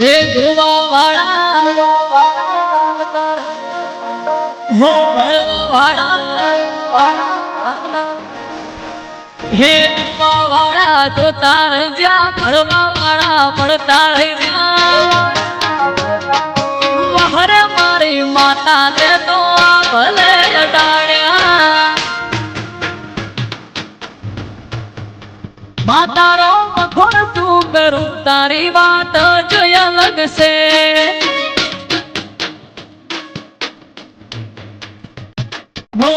હે ધોવા વાળા હો વાળા હે ધોવા વાળા તો તાર જ્યાં ભરવા વાળા પડતા રહ્યા. મારી માતા ને તો આ ભલે માતારો મખોણ તું કરું? તારી વાત જોય લગશે હો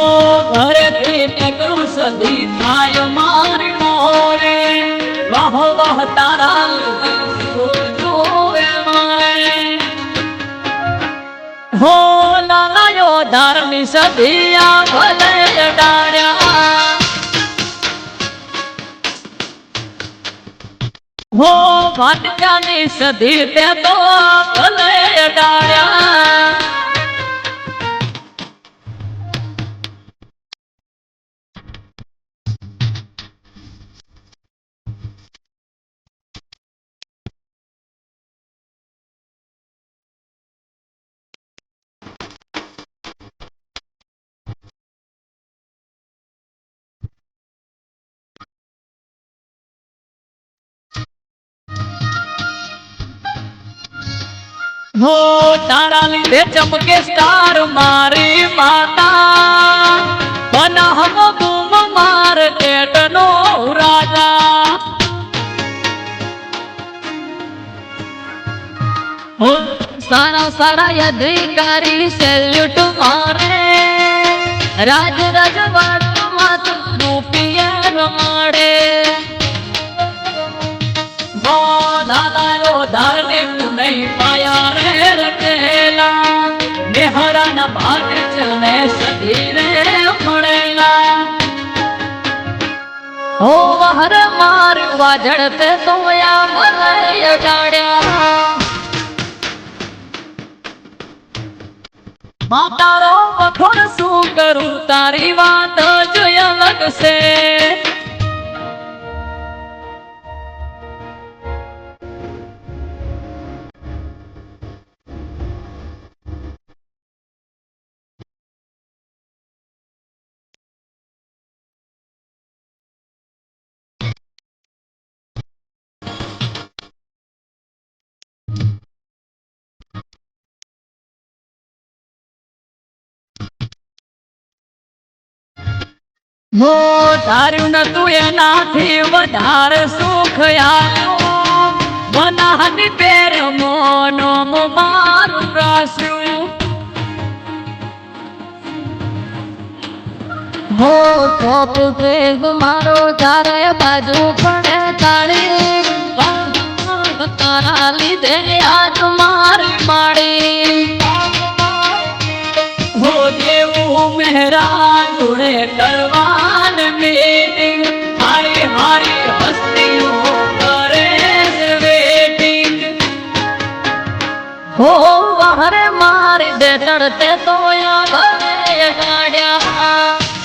ઘરેથી નીકળું સદી મારી મોરે. વાહ તારા હો લાલાયો ધર્મી સદિયા ભલે ડાળ્યા હો ભાટકાની સધી તે તો ભલે ડાળ્યા હો તારા લીધે ચમકે સ્ટાર મારી માતા. બનાહમ ગુમ માર નો રાજા. હો, સારા સારા અધિકારી સેલ્યુટ મારે. રાજ રજવાડમાં ભાગ ચને સદી રે મળેલા હો વહર માર વાજળ તે સોયા મને જાડ્યા માતારો વખોડ શું કરું તારી વાત જોયા લગશે. હો ન તું એનાથી વધારે સુખ આવ્યું મનાની પેર મોનો મારું રાસું હો ચોપ વેગ મારો તારે બાજુ પડે તાળી. તારા લીધે આજ મારી માડી હો દેવું મહેરાન જોડે કરવાન વેટિંગ હો